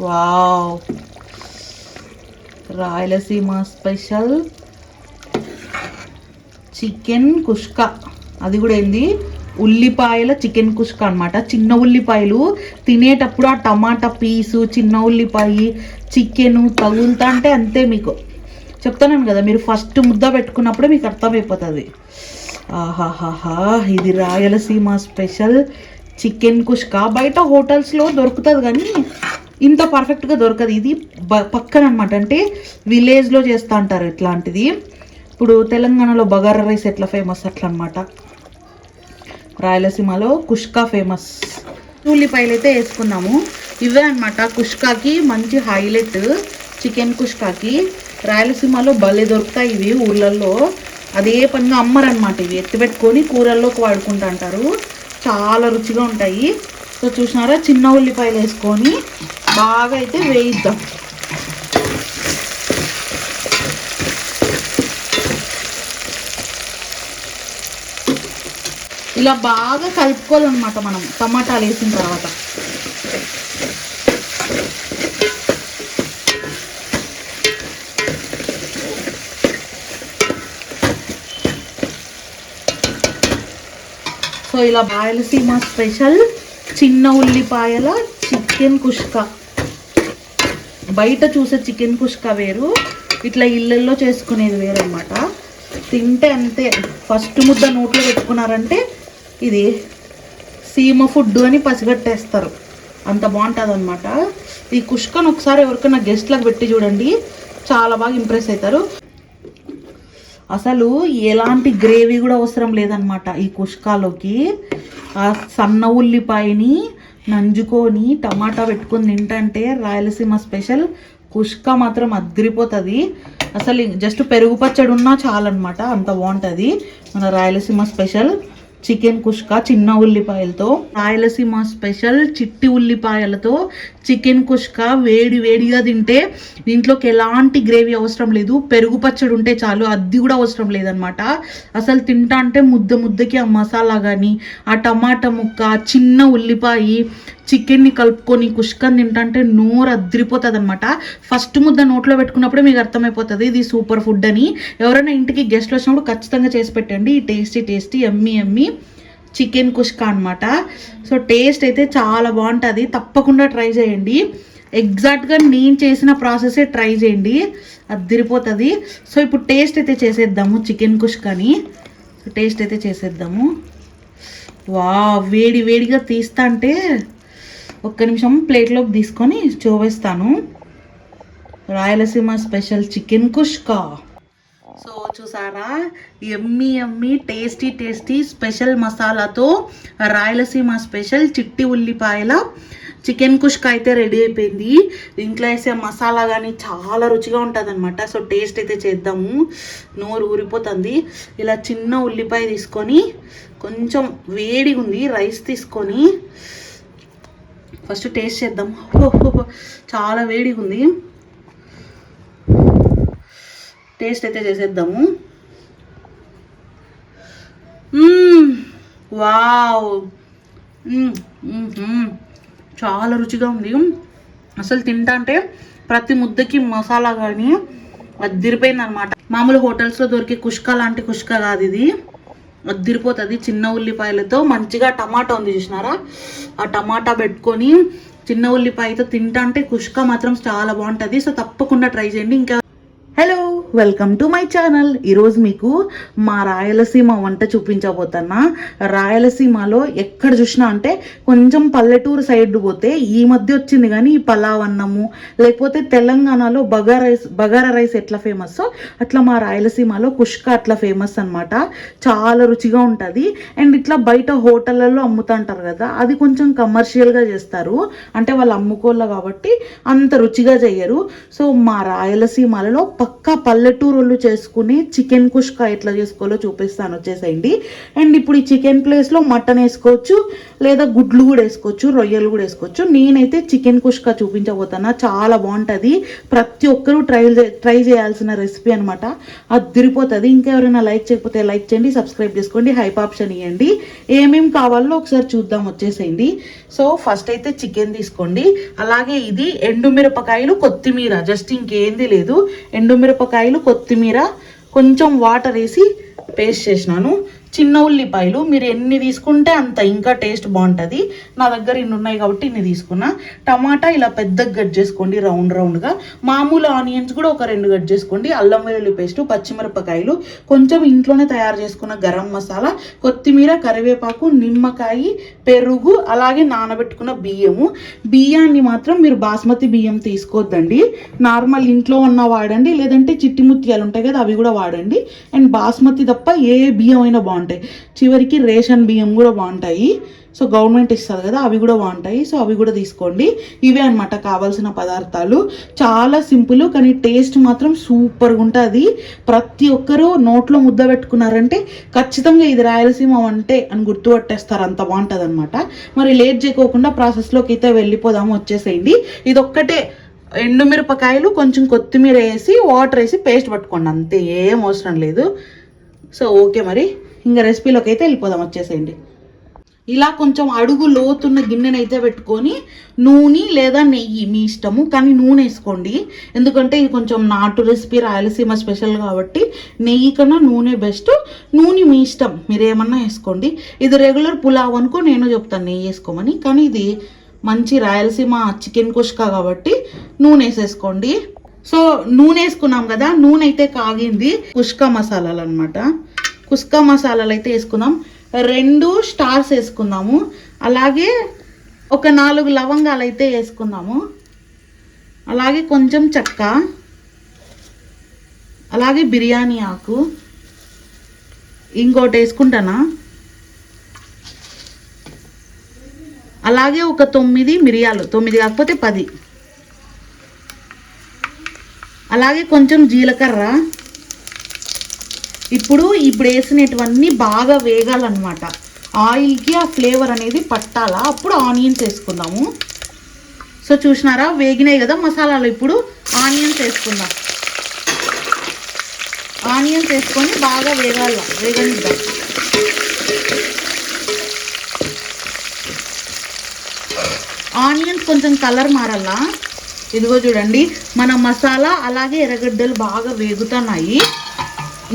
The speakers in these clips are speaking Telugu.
Wow. Rayalaseema special chicken kushka. అది కూడా ఏంది? ఉల్లిపాయల చికెన్ కుష్క అనమాట చిన్న ఉల్లిపాయలు. తినేటప్పుడు ఆ టమాటా పీసు చిన్న ఉల్లిపాయ చికెన్ తగులుతా అంటే అంతే మీకు. చెప్తున్నాను కదా మీరు ఫస్ట్ ముద్ద పెట్టుకున్నప్పుడే మీకు అర్థమైపోతుంది. ఆహాహాహా ఇది రాయలసీమ స్పెషల్ చికెన్ కుష్క. బయట హోటల్స్లో దొరుకుతుంది కానీ ఇంత పర్ఫెక్ట్గా దొరకదు. ఇది బ పక్కన అనమాట అంటే విలేజ్లో చేస్తూ అంటారు ఇట్లాంటిది. ఇప్పుడు తెలంగాణలో బగారా రైస్ ఎట్లా ఫేమస్ అట్లా అనమాట రాయలసీమలో కుష్కా ఫేమస్ ఉల్లిపాయలు అయితే వేసుకున్నాము. ఇవే అనమాట కుష్కాకి మంచి హైలైట్ చికెన్ కుష్కాకి. రాయలసీమలో భలే దొరుకుతాయి ఇవి ఊళ్ళల్లో అదే పనిగా అమ్మరనమాట ఇవి. ఎత్తిపెట్టుకొని కూరల్లోకి వాడుకుంటూ అంటారు. చాలా రుచిగా ఉంటాయి. సో చూసినారా? చిన్న ఉల్లిపాయలు వేసుకొని బాగా అయితే వేయిద్దాం. ఇలా బాగా కలుపుకోవాలన్నమాట మనం. టమాటాలు వేసిన తర్వాత. సో ఇలా రాయలసీమ స్పెషల్ చిన్న ఉల్లిపాయల చికెన్ కుష్కా. బయట చూసే చికెన్ కుష్క వేరు. ఇట్లా ఇళ్ళల్లో చేసుకునేది వేరు అనమాట తింటే అంతే. ఫస్ట్ ముద్ద నోట్లో పెట్టుకున్నారంటే ఇది సీమ ఫుడ్ అని పసిగట్టేస్తారు. అంత బాగుంటుంది అనమాట ఈ కుష్కను ఒకసారి ఎవరికైనా గెస్ట్లకు పెట్టి చూడండి. చాలా బాగా ఇంప్రెస్ అవుతారు అసలు ఎలాంటి గ్రేవీ కూడా అవసరం లేదనమాట ఈ కుష్కాలోకి. ఆ సన్న ఉల్లిపాయని నంజుకొని టమాటా పెట్టుకుని తింటంటే రాయలసీమ స్పెషల్. కుష్క మాత్రం అద్రిపోతుంది. అసలు జస్ట్ పెరుగు పచ్చడి ఉన్నా చాలన్నమాట అంత బాగుంటుంది. మన రాయలసీమ స్పెషల్. చికెన్ కుష్క చిన్న ఉల్లిపాయలతో రాయలసీమ స్పెషల్ చిట్టి ఉల్లిపాయలతో చికెన్ కుష్క వేడి వేడిగా తింటే దీంట్లోకి ఎలాంటి గ్రేవీ అవసరం లేదు. పెరుగు పచ్చడి ఉంటే చాలు అది కూడా అవసరం లేదనమాట అసలు తింటా అంటే ముద్ద ముద్దకి ఆ మసాలా కానీ ఆ టమాటా ముక్క చిన్న ఉల్లిపాయ చికెన్ని కలుపుకొని కుష్కని తింటంటే నోరు అద్రిపోతుంది అనమాట ఫస్ట్ ముద్ద నోట్లో పెట్టుకున్నప్పుడే మీకు అర్థమైపోతుంది ఇది సూపర్ ఫుడ్ అని. ఎవరైనా ఇంటికి గెస్ట్లు వచ్చినప్పుడు ఖచ్చితంగా చేసి పెట్టండి. ఈ tasty tasty yummy yummy. Chicken kushka అనమాట సో టేస్ట్ అయితే చాలా బాగుంటుంది. తప్పకుండా ట్రై చేయండి. ఎగ్జాక్ట్గా నేను చేసిన ప్రాసెసే ట్రై చేయండి. అద్దిరిపోతుంది సో ఇప్పుడు టేస్ట్ అయితే చేసేద్దాము చికెన్ కుష్కాని. టేస్ట్ అయితే చేసేద్దాము. వా వేడి వేడిగా తీస్తా అంటే ఒక్క నిమిషం ప్లేట్లోకి తీసుకొని చూపిస్తాను. Rayalaseema special chicken kushka. So చూసారా? Yummy yummy tasty tasty special మసాలాతో రాయలసీమ స్పెషల్ చిట్టి ఉల్లిపాయల చికెన్ కుష్క అయితే రెడీ అయిపోయింది. దీంట్లో వేసే మసాలా కానీ చాలా రుచిగా ఉంటుంది అనమాట సో టేస్ట్ అయితే చేద్దాము. నోరు ఊరిపోతుంది. ఇలా చిన్న ఉల్లిపాయ తీసుకొని కొంచెం వేడిగా ఉంది. రైస్ తీసుకొని ఫస్ట్ టేస్ట్ చేద్దాం. చాలా వేడిగా ఉంది. టేస్ట్ అయితే చేసేద్దాము. వావ్. చాలా రుచిగా ఉంది. అసలు తింటా అంటే ప్రతి ముద్దకి మసాలా కానీ అద్దిరిపోయింది అనమాట మామూలు హోటల్స్లో దొరికే కుష్క లాంటి కుష్క కాదు ఇది. అద్దిరిపోతుంది చిన్న ఉల్లిపాయలతో. మంచిగా టమాటా ఉంది చూసినారా? ఆ టమాటా పెట్టుకొని చిన్న ఉల్లిపాయతో తింటా అంటే కుష్క మాత్రం చాలా బాగుంటుంది. సో తప్పకుండా ట్రై చేయండి. ఇంకా hello welcome to my channel ఈరోజు మీకు మా రాయలసీమ వంట చూపించబోతున్నా. రాయలసీమలో ఎక్కడ చూసినా అంటే కొంచెం పల్లెటూరు సైడ్ పోతే ఈ మధ్య వచ్చింది కానీ ఈ పలావ్ అన్నము లేకపోతే తెలంగాణలో బగారా రైస్ బగారా రైస్ ఎట్లా ఫేమస్ అట్లా మా రాయలసీమలో కుష్క అట్లా ఫేమస్ అనమాట చాలా రుచిగా ఉంటుంది. అండ్ ఇట్లా బయట హోటళ్ళలో అమ్ముతుంటారు కదా అది కొంచెం కమర్షియల్గా చేస్తారు. అంటే వాళ్ళు అమ్ముకోళ్ళు కాబట్టి అంత రుచిగా చేయరు సో మా రాయలసీమలలో పక్క పల్లెటూరు వాళ్ళు చేసుకుని చికెన్ కుష్కా ఎట్లా చేసుకోవాలో చూపిస్తాను వచ్చేసేయండి. అండ్ ఇప్పుడు ఈ చికెన్ ప్లేస్లో మటన్ వేసుకోవచ్చు లేదా గుడ్లు కూడా వేసుకోవచ్చు రొయ్యలు కూడా వేసుకోవచ్చు. నేనైతే చికెన్ కుష్కా చూపించబోతున్నా చాలా బాగుంటుంది. ప్రతి ఒక్కరూ ట్రై ట్రై చేయాల్సిన రెసిపీ అనమాట అది ఇంకా ఇంకెవరైనా లైక్ చేయకపోతే లైక్ చేయండి సబ్స్క్రైబ్ చేసుకోండి హైప్ ఆప్షన్ ఇవ్వండి ఏమేం కావాలో ఒకసారి చూద్దాం వచ్చేసేయండి. సో ఫస్ట్ అయితే చికెన్ తీసుకోండి. అలాగే ఇది ఎండుమిరపకాయలు కొత్తిమీర జస్ట్ ఇంకేంది లేదు. ఎండుమిరపకాయలు కొత్తిమీర కొంచెం వాటర్ వేసి పేస్ట్ చేసినాను. చిన్న ఉల్లిపాయలు మీరు ఎన్ని తీసుకుంటే అంత ఇంకా టేస్ట్ బాగుంటుంది. నా దగ్గర ఇన్ని ఉన్నాయి కాబట్టి ఇన్ని తీసుకున్నా. టమాటా ఇలా పెద్దగా కట్ చేసుకోండి రౌండ్ రౌండ్గా. మామూలు ఆనియన్స్ కూడా ఒక రెండు కట్ చేసుకోండి. అల్లం వెల్లుల్లి పేస్ట్ పచ్చిమిరపకాయలు కొంచెం ఇంట్లోనే తయారు చేసుకున్న గరం మసాలా కొత్తిమీర కరివేపాకు నిమ్మకాయ పెరుగు అలాగే నానబెట్టుకున్న బియ్యము. బియ్యాన్ని మాత్రం మీరు బాస్మతి బియ్యం తీసుకోవద్దండి నార్మల్ ఇంట్లో ఉన్న వాడండి లేదంటే చిట్టి ముత్యాలు ఉంటాయి కదా అవి కూడా వాడండి. అండ్ బాస్మతి తప్ప ఏ బియ్యం అయినా బాగుంటాయి. చివరికి రేషన్ బియ్యం కూడా బాగుంటాయి. సో గవర్నమెంట్ ఇస్తుంది కదా అవి కూడా బాగుంటాయి. సో అవి కూడా తీసుకోండి. ఇవే అనమాట కావాల్సిన పదార్థాలు. చాలా సింపుల్ కానీ టేస్ట్ మాత్రం సూపర్గా ఉంటుంది. ప్రతి ఒక్కరూ నోట్లో ముద్ద పెట్టుకున్నారంటే ఖచ్చితంగా ఇది రాయలసీమ అంటే అని గుర్తుపట్టేస్తారు. అంత బాగుంటుంది అనమాట మరి లేట్ చేయకోకుండా ప్రాసెస్లోకి అయితే వెళ్ళిపోదాము వచ్చేసేయండి. ఇది ఒక్కటే ఎండుమిరపకాయలు కొంచెం కొత్తిమీర వేసి వాటర్ వేసి పేస్ట్ పట్టుకోండి. అంతే ఏం అవసరం లేదు. సో ఓకే మరి. ఇంకా రెసిపీలోకి అయితే వెళ్ళిపోదాం వచ్చేసేయండి. ఇలా కొంచెం అడుగు లోతున్న గిన్నెనైతే పెట్టుకొని నూనె లేదా నెయ్యి మీ ఇష్టము కానీ నూనె వేసుకోండి. ఎందుకంటే ఇది కొంచెం నాటు రెసిపీ రాయలసీమ స్పెషల్ కాబట్టి నెయ్యి కన్నా నూనె బెస్ట్. నూనె మీ ఇష్టం మీరు ఏమన్నా వేసుకోండి. ఇది రెగ్యులర్ పులావ్ అనుకో నేను చెప్తాను నెయ్యి వేసుకోమని. కానీ ఇది మంచి రాయలసీమ చికెన్ కుష్కా కాబట్టి నూనె వేసేసుకోండి. సో నూనె వేసుకున్నాం కదా నూనె అయితే కాగింది కుష్కా మసాలాలు అనమాట కుస్కా మసాలాలు అయితే వేసుకుందాం. రెండు స్టార్స్ వేసుకుందాము. అలాగే ఒక నాలుగు లవంగాలు అయితే వేసుకుందాము. అలాగే కొంచెం చెక్క. అలాగే బిర్యానీ ఆకు. ఇంకోటి వేసుకుంటానా? అలాగే ఒక తొమ్మిది మిరియాలు. తొమ్మిది కాకపోతే పది. అలాగే కొంచెం జీలకర్ర. ఇప్పుడు ఇప్పుడు వేసినటువన్నీ బాగా వేగాలన్నమాట. ఆయిల్కి ఆ ఫ్లేవర్ అనేది పట్టాలా? అప్పుడు ఆనియన్స్ వేసుకుందాము. సో చూసినారా? వేగినాయి కదా మసాలాలు. ఇప్పుడు ఆనియన్స్ వేసుకుందాం. ఆనియన్స్ వేసుకొని బాగా వేగాల. వేగనిద్దాం ఆనియన్స్ కొంచెం కలర్ మారాలా? ఇదిగో చూడండి. మన మసాలా అలాగే ఎర్రగడ్డలు బాగా వేగుతున్నాయి.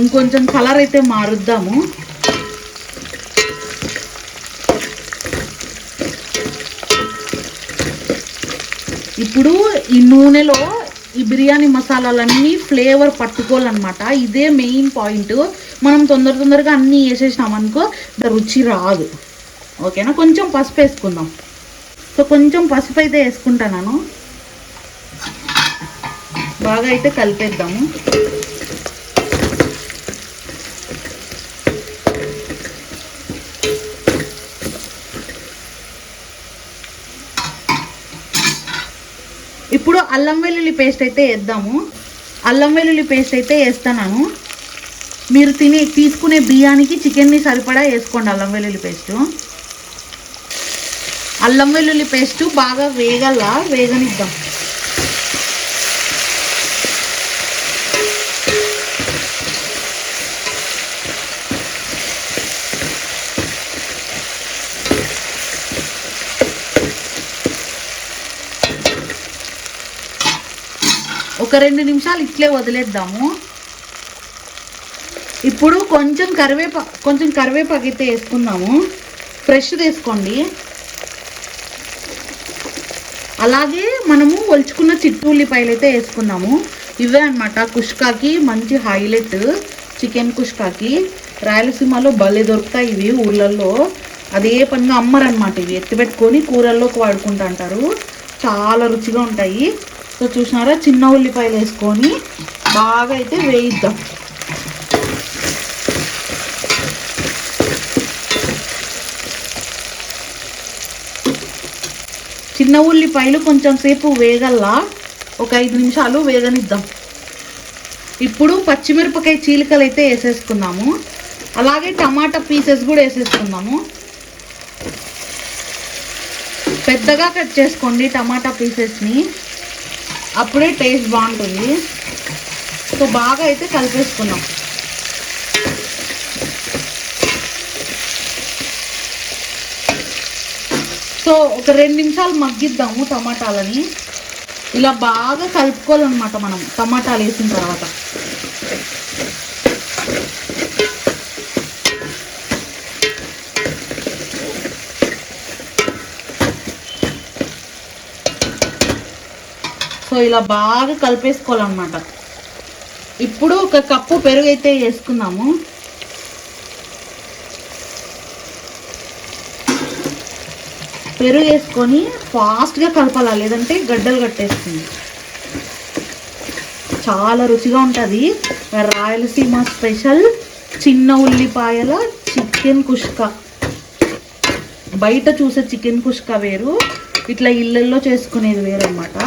ఇంకొంచెం కలర్ అయితే మారుద్దాము. ఇప్పుడు ఈ నూనెలో ఈ బిర్యానీ మసాలాలన్నీ ఫ్లేవర్ పట్టుకోవాలన్నమాట. ఇదే మెయిన్ పాయింట్ మనం తొందర తొందరగా అన్నీ వేసేసినాం అనుకో రుచి రాదు. ఓకేనా కొంచెం పసుపు వేసుకుందాం. సో కొంచెం పసుపు అయితే వేసుకుంటాను బాగా అయితే కలిపేద్దాము. ఇప్పుడు అల్లం వెల్లుల్లి పేస్ట్ అయితే వేద్దాము. అల్లం వెల్లుల్లి పేస్ట్ అయితే వేస్తాను మీరు తినే తీసుకునే బియ్యానికి చికెన్ని సరిపడా వేసుకోండి అల్లం వెల్లుల్లి పేస్ట్ అల్లం వెల్లుల్లి పేస్ట్ బాగా వేగల వేగనిద్దాం. ఒక రెండు నిమిషాలు ఇట్లే వదిలేద్దాము. ఇప్పుడు కొంచెం కరివేపా కొంచెం కరివేపాకు అయితే వేసుకుందాము ఫ్రెష్ తీసుకోండి అలాగే మనము ఒలుచుకున్న చిట్టు ఉల్లిపాయలు అయితే వేసుకుందాము ఇవే అనమాట కుష్కాకి మంచి హైలైట్ చికెన్ కుష్కాకి. రాయలసీమలో భలే దొరుకుతాయి ఇవి ఊళ్ళల్లో అదే పనిగా అమ్మరనమాట ఇవి. ఎత్తిపెట్టుకొని కూరల్లోకి వాడుకుంటూ అంటారు. చాలా రుచిగా ఉంటాయి. సో చూసినారా? చిన్న ఉల్లిపాయలు వేసుకొని బాగా అయితే వేయిద్దాం. చిన్న ఉల్లిపాయలు కొంచెం సేపు వేగల్లా ఒక ఐదు నిమిషాలు వేగనిద్దాం. ఇప్పుడు పచ్చిమిరపకాయ చీలికలు అయితే వేసేసుకున్నాము అలాగే టమాటా పీసెస్ కూడా వేసేసుకున్నాము పెద్దగా కట్ చేసుకోండి టమాటా పీసెస్ని. అప్పుడే టేస్ట్ బాగుంటుంది. సో బాగా అయితే కలిపేసుకున్నాం. సో ఒక రెండు నిమిషాలు మగ్గిద్దాము టమాటాలని. ఇలా బాగా కలుపుకోవాలన్నమాట మనం టమాటాలు వేసిన తర్వాత. సో ఇలా బాగా కలిపేసుకోవాలన్నమాట. ఇప్పుడు ఒక కప్పు పెరుగు అయితే వేసుకుందాము. పెరుగు వేసుకొని ఫాస్ట్గా కలపాలి లేదంటే గడ్డలు కట్టేస్తుంది. చాలా రుచిగా ఉంటుంది. రాయలసీమ స్పెషల్ చిన్న ఉల్లిపాయల చికెన్ కుష్క. బయట చూసే చికెన్ కుష్క వేరు. ఇట్లా ఇళ్ళల్లో చేసుకునేది వేరు అనమాట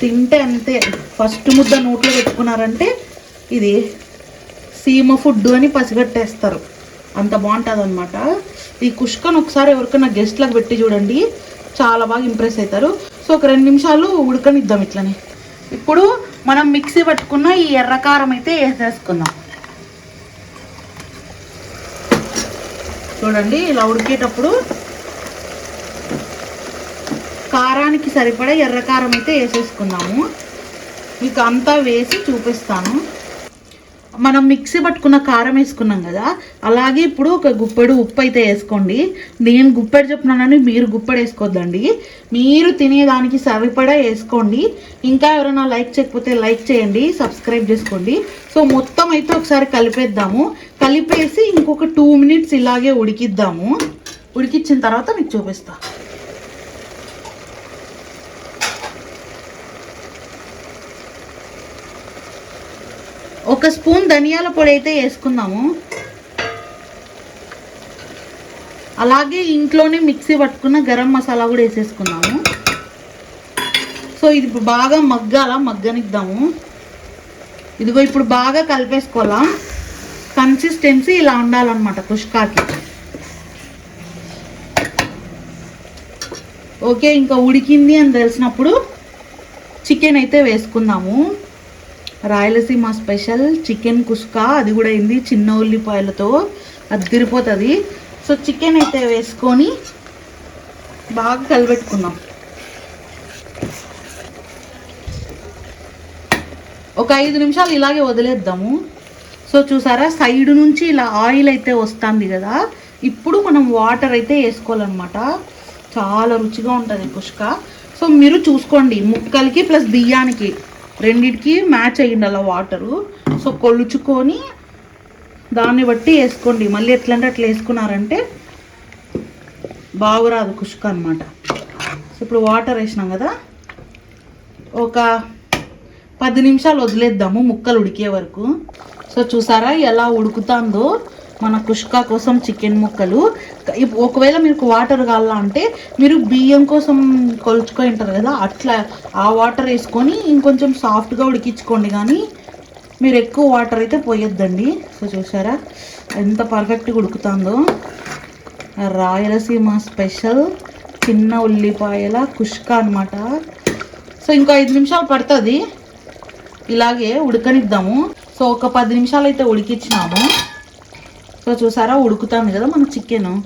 తింటే అంతే. ఫస్ట్ ముద్ద నోట్లో పెట్టుకున్నారంటే ఇది సీమ ఫుడ్ అని పసిగట్టేస్తారు. అంత బాగుంటుంది అనమాట ఈ కుష్కను ఒకసారి ఎవరికైనా గెస్ట్లకు పెట్టి చూడండి. చాలా బాగా ఇంప్రెస్ అవుతారు సో ఒక రెండు నిమిషాలు ఉడకనిద్దాం ఇట్లనే. ఇప్పుడు మనం మిక్సీ పట్టుకున్న ఈ ఎర్రకారం అయితే వేసేసుకుందాం. చూడండి ఇలా ఉడికేటప్పుడు కారానికి సరిపడా ఎర్రకారం అయితే వేసేసుకున్నాము. మీకు అంతా వేసి చూపిస్తాను. మనం మిక్సీ పట్టుకున్న కారం వేసుకున్నాం కదా అలాగే ఇప్పుడు ఒక గుప్పెడు ఉప్పు అయితే వేసుకోండి. నేను గుప్పెడు చెప్తున్నానని మీరు గుప్పెడు వేసుకోవద్దండి మీరు తినేదానికి సరిపడా వేసుకోండి. ఇంకా ఎవరైనా లైక్ చేయకపోతే లైక్ చేయండి సబ్స్క్రైబ్ చేసుకోండి. సో మొత్తం అయితే ఒకసారి కలిపేద్దాము. కలిపేసి ఇంకొక టూ మినిట్స్ ఇలాగే ఉడికిద్దాము. ఉడికిచ్చిన తర్వాత మీకు చూపిస్తాను ఒక స్పూన్ ధనియాల పొడి అయితే వేసుకుందాము. అలాగే ఇంట్లోనే మిక్సీ పట్టుకున్న గరం మసాలా కూడా వేసేసుకున్నాము సో ఇది ఇప్పుడు బాగా మగ్గాల? మగ్గనిద్దాము. ఇదిగో ఇప్పుడు బాగా కలిపేసుకోవాలా? కన్సిస్టెన్సీ ఇలా ఉండాలన్నమాట కుష్కాకి ఓకే ఇంకా ఉడికింది అని తెలిసినప్పుడు చికెన్ అయితే వేసుకుందాము. రాయలసీమ స్పెషల్ చికెన్ కుష్కా అది కూడా అయింది చిన్న ఉల్లిపాయలతో అది తిరిపోతుంది సో చికెన్ అయితే వేసుకొని బాగా కలిపెట్టుకుందాం ఒక ఐదు నిమిషాలు ఇలాగే వదిలేద్దాము. సో చూసారా? సైడ్ నుంచి ఇలా ఆయిల్ అయితే వస్తుంది కదా. ఇప్పుడు మనం వాటర్ అయితే వేసుకోవాలన్నమాట. చాలా రుచిగా ఉంటుంది కుష్క సో మీరు చూసుకోండి. ముక్కలకి ప్లస్ బియ్యానికి. రెండిటికి మ్యాచ్ అయ్యింది అలా వాటరు. సో కొలుచుకొని దాన్ని బట్టి వేసుకోండి. మళ్ళీ ఎట్లా అంటే అట్లా వేసుకున్నారంటే బాగురాదు కుషుక అనమాట సో ఇప్పుడు వాటర్ వేసినాం కదా. ఒక పది నిమిషాలు వదిలేద్దాము ముక్కలు ఉడికే వరకు. సో చూసారా ఎలా ఉడుకుతుందో? మన కుష్కా కోసం చికెన్ ముక్కలు. ఒకవేళ మీకు వాటర్ కావాలంటే మీరు బియ్యం కోసం కొలుచుకుంటారు కదా అట్లా ఆ వాటర్ వేసుకొని ఇంకొంచెం సాఫ్ట్గా ఉడికించుకోండి. కానీ మీరు ఎక్కువ వాటర్ అయితే పోయొద్దండి. సో చూసారా? ఎంత పర్ఫెక్ట్గా ఉడుకుతుందో. రాయలసీమ స్పెషల్ చిన్న ఉల్లిపాయల కుష్క అన్నమాట. సో ఇంకో ఐదు నిమిషాలు పడుతుంది. ఇలాగే ఉడకనిద్దాము. సో ఒక పది నిమిషాలు అయితే ఉడికిచ్చినాము సో చూసారా? ఉడుకుతుంది కదా మన chicken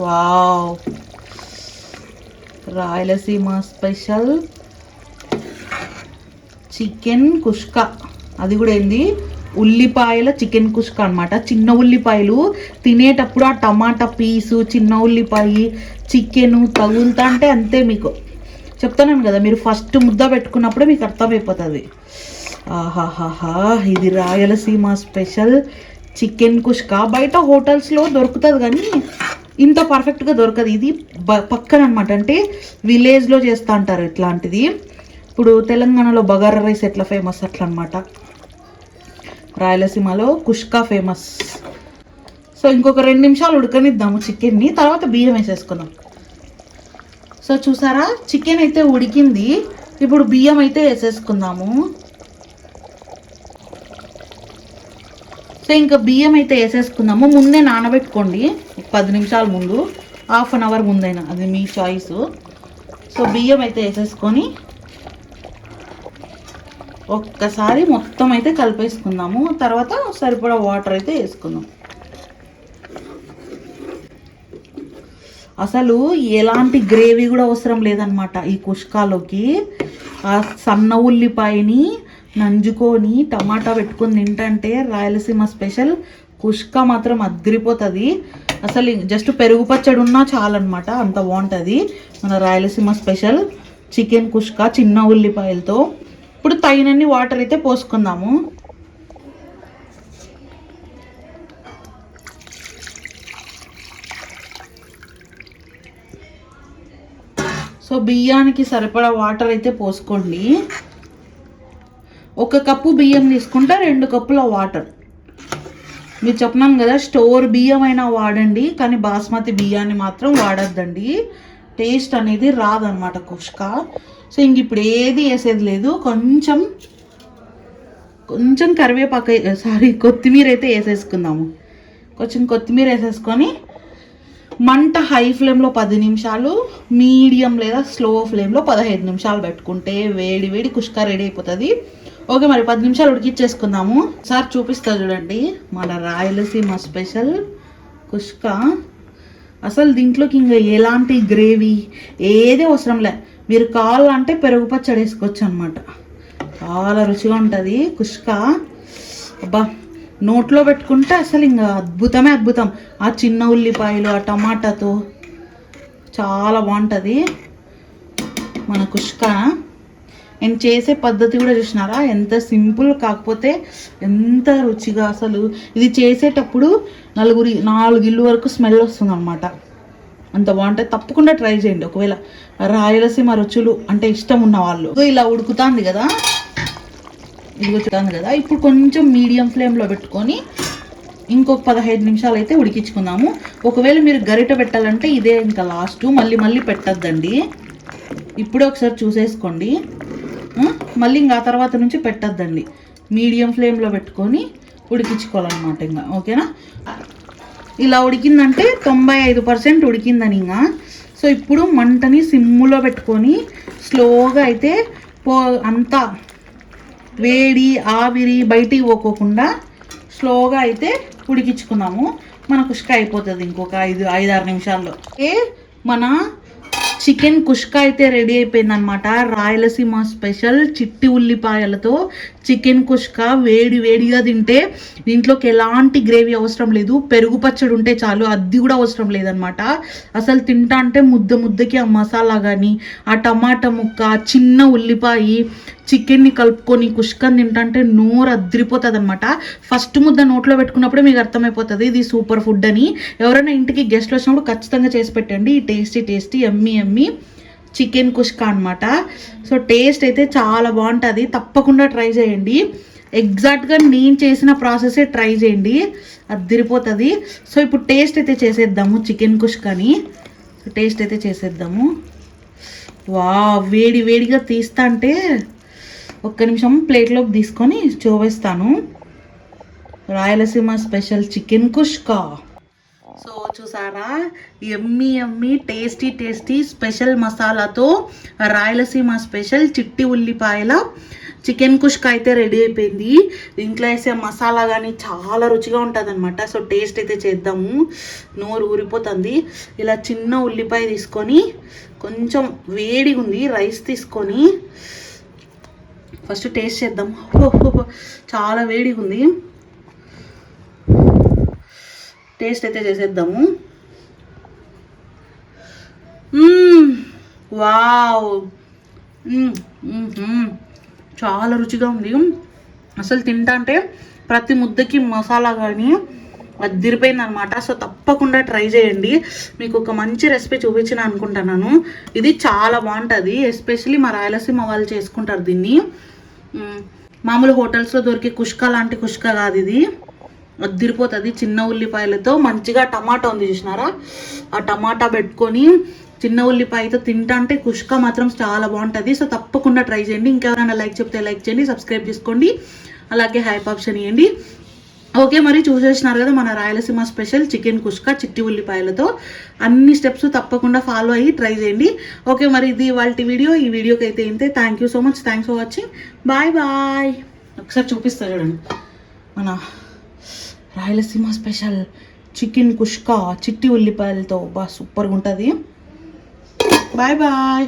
wow. Rayalaseema special chicken kushka. అది కూడా ఏంది? ఉల్లిపాయల చికెన్ కుష్క అనమాట చిన్న ఉల్లిపాయలు. తినేటప్పుడు ఆ టమాటా పీసు చిన్న ఉల్లిపాయ చికెను తగులుతా అంటే అంతే మీకు. చెప్తున్నాను కదా మీరు ఫస్ట్ ముద్ద పెట్టుకున్నప్పుడే మీకు అర్థమైపోతుంది. ఆహాహాహా ఇది రాయలసీమ స్పెషల్. చికెన్ కుష్కా. బయట హోటల్స్లో దొరుకుతుంది కానీ ఇంత పర్ఫెక్ట్గా దొరకదు. ఇది బ- పక్కన అనమాట అంటే విలేజ్లో చేస్తూ అంటారు ఇట్లాంటిది. ఇప్పుడు తెలంగాణలో బగారా రైస్ ఎట్లా ఫేమస్ అట్లా అనమాట రాయలసీమలో కుష్కా ఫేమస్. సో ఇంకొక రెండు నిమిషాలు ఉడకనిద్దాము చికెన్ని. తర్వాత బియ్యం వేసేసుకుందాం. సో చూసారా? చికెన్ అయితే ఉడికింది. ఇప్పుడు బియ్యం అయితే వేసేసుకుందాము. సో ఇంకా బియ్యం అయితే వేసేసుకుందాము. ముందే నానబెట్టుకోండి. పది నిమిషాల ముందు. హాఫ్ అన్ అవర్ ముందైనా. అది మీ చాయిస్ సో బియ్యం అయితే వేసేసుకొని ఒక్కసారి మొత్తం అయితే కలిపేసుకుందాము. తర్వాత సరిపడా వాటర్ అయితే వేసుకుందాం. అసలు ఎలాంటి గ్రేవీ కూడా అవసరం లేదనమాట ఈ కుష్కాలోకి. ఆ సన్న ఉల్లిపాయని నంజుకొని టమాటా పెట్టుకొని తింటంటే రాయలసీమ స్పెషల్. కుష్క మాత్రం అదిరిపోతుంది. అసలు జస్ట్ పెరుగు పచ్చడి ఉన్నా చాలన్నమాట అంత బాగుంటుంది. మన రాయలసీమ స్పెషల్. చికెన్ కుష్క చిన్న ఉల్లిపాయలతో. ఇప్పుడు తగినన్ని వాటర్ అయితే పోసుకుందాము. సో బియ్యానికి సరిపడా వాటర్ అయితే పోసుకోండి. ఒక కప్పు బియ్యం తీసుకుంటే రెండు కప్పుల వాటర్. మీరు చెప్పినాను కదా స్టోర్ బియ్యం అయినా వాడండి కానీ బాస్మతి బియ్యాన్ని మాత్రం వాడద్దండి. టేస్ట్ అనేది రాదనమాట కుష్క. సో ఇంక ఇప్పుడు ఏది వేసేది లేదు. కొంచెం కొంచెం కరివేపాకు సారీ కొత్తిమీర అయితే వేసేసుకుందాము. కొంచెం కొత్తిమీర వేసేసుకొని మంట హై ఫ్లేమ్లో పది నిమిషాలు మీడియం లేదా స్లో ఫ్లేమ్లో పదహైదు నిమిషాలు పెట్టుకుంటే వేడి వేడి కుష్క రెడీ అయిపోతుంది. ఓకే మరి పది నిమిషాలు ఉడికిచ్చేసుకుందాము. సార్ చూపిస్తా చూడండి. మన రాయలసీమ స్పెషల్ కుష్క. అసలు దీంట్లోకి ఇంకా ఎలాంటి గ్రేవీ ఏది అవసరం లే. మీరు కావాలంటే పెరుగు పచ్చడి వేసుకోవచ్చు అనమాట చాలా రుచిగా ఉంటుంది కుష్క. అబ్బా నోట్లో పెట్టుకుంటే అసలు ఇంకా అద్భుతమే అద్భుతం. ఆ చిన్న ఉల్లిపాయలు ఆ టమాటాతో చాలా బాగుంటుంది మన కుష్క. నేను చేసే పద్ధతి కూడా చూసినారా? ఎంత సింపుల్ కాకపోతే ఎంత రుచిగా అసలు. ఇది చేసేటప్పుడు నలుగురి నాలుగు ఇల్లు వరకు స్మెల్ వస్తుంది అనమాట అంత బాగుంటుంది. తప్పకుండా ట్రై చేయండి. ఒకవేళ రాయలసీమ రుచులు అంటే ఇష్టం ఉన్న వాళ్ళు. ఇలా ఉడుకుతుంది కదా. ఉడుకుతుంది కదా. ఇప్పుడు కొంచెం మీడియం ఫ్లేమ్లో పెట్టుకొని ఇంకొక పదహైదు నిమిషాలు అయితే ఉడికించుకుందాము. ఒకవేళ మీరు గరిట పెట్టాలంటే ఇదే ఇంకా లాస్ట్. మళ్ళీ మళ్ళీ పెట్టద్దండి. ఇప్పుడే ఒకసారి చూసేసుకోండి. మళ్ళీ ఇంకా ఆ తర్వాత నుంచి పెట్టద్దండి. మీడియం ఫ్లేమ్లో పెట్టుకొని ఉడికించుకోవాలన్నమాట ఇంకా ఓకేనా? ఇలా ఉడికిందంటే తొంభై ఐదు పర్సెంట్ ఉడికిందని ఇంకా సో ఇప్పుడు మంటని సిమ్ములో పెట్టుకొని స్లోగా అయితే పో అంతా వేడి ఆవిరి బయటికి పోకోకుండా స్లోగా అయితే ఉడికించుకున్నాము మన కుష్క అయిపోతుంది ఇంకొక ఐదు ఐదారు నిమిషాల్లో. ఏ? మన చికెన్ కుష్క అయితే రెడీ అయిపోయింది అనమాట రాయలసీమ స్పెషల్ చిట్టి ఉల్లిపాయలతో చికెన్ కుష్క వేడి వేడిగా తింటే దీంట్లోకి ఎలాంటి గ్రేవీ అవసరం లేదు. పెరుగు పచ్చడి ఉంటే చాలు అది కూడా అవసరం లేదనమాట అసలు తింటా అంటే ముద్ద ముద్దకి ఆ మసాలా కానీ ఆ టమాటా ముక్క చిన్న ఉల్లిపాయ చికెన్ని కలుపుకొని కుష్కని తింటంటే నోరు అద్దరిపోతుంది అనమాట ఫస్ట్ ముద్ద నోట్లో పెట్టుకున్నప్పుడే మీకు అర్థమైపోతుంది ఇది సూపర్ ఫుడ్ అని. ఎవరైనా ఇంటికి గెస్ట్లు వచ్చినప్పుడు ఖచ్చితంగా చేసి పెట్టండి. ఈ tasty tasty yummy yummy chicken kushka అనమాట సో టేస్ట్ అయితే చాలా బాగుంటుంది. తప్పకుండా ట్రై చేయండి. ఎగ్జాక్ట్గా నేను చేసిన ప్రాసెసే ట్రై చేయండి. అద్దరిపోతుంది సో ఇప్పుడు టేస్ట్ అయితే చేసేద్దాము చికెన్ కుష్కని టేస్ట్ అయితే చేసేద్దాము. వా వేడి వేడిగా తీస్తా అంటే ఒక్క నిమిషం ప్లేట్లోకి తీసుకొని చూపిస్తాను. Rayalaseema special chicken kushka. So చూసారా? Yummy yummy tasty tasty special మసాలాతో రాయలసీమ స్పెషల్ చిట్టి ఉల్లిపాయల చికెన్ కుష్క అయితే రెడీ అయిపోయింది. దీంట్లో వేసే మసాలా కానీ చాలా రుచిగా ఉంటుంది అనమాట సో టేస్ట్ అయితే చేద్దాము. నోరు ఊరిపోతుంది. ఇలా చిన్న ఉల్లిపాయ తీసుకొని కొంచెం వేడిగా ఉంది రైస్ తీసుకొని ఫస్ట్ టేస్ట్ చేద్దాం. చాలా వేడిగా ఉంది. టేస్ట్ అయితే చేసేద్దాము. వావ్. చాలా రుచిగా ఉంది. అసలు తింటా అంటే ప్రతి ముద్దకి మసాలా కానీ అదిరిపోయింది అనమాట సో తప్పకుండా ట్రై చేయండి. మీకు ఒక మంచి రెసిపీ చూపించిన అనుకుంటున్నాను. ఇది చాలా బాగుంటుంది. ఎస్పెషలీ మా రాయలసీమ వాళ్ళు చేసుకుంటారు దీన్ని. మామూలు హోటల్స్లో దొరికే కుష్క లాంటి కుష్క కాదు ఇది. అద్దిరిపోతుంది చిన్న ఉల్లిపాయలతో మంచిగా టమాటా ఉంది చూసినారా? ఆ టమాటా పెట్టుకొని చిన్న ఉల్లిపాయతో తింటా అంటే కుష్క మాత్రం చాలా బాగుంటుంది. సో తప్పకుండా ట్రై చేయండి. ఇంకెవరైనా లైక్ చెప్తే లైక్ చేయండి సబ్స్క్రైబ్ చేసుకోండి. అలాగే హైప్ ఆప్షన్ ఇవ్వండి ఓకే మరి చూసేసినారు కదా మన రాయలసీమ స్పెషల్ చికెన్ కుష్క చిట్టి ఉల్లిపాయలతో. అన్ని స్టెప్స్ తప్పకుండా ఫాలో అయ్యి ట్రై చేయండి. ఓకే మరి ఇది వాళ్ళ వీడియో. ఈ వీడియోకి అయితే ఇంతే. Thank you so much thanks for watching bye bye ఒకసారి చూపిస్తా చూడండి. మన రాయలసీమ స్పెషల్ చికెన్ కుష్క చిట్టి ఉల్లిపాయలతో బా సూపర్గా ఉంటుంది. Bye bye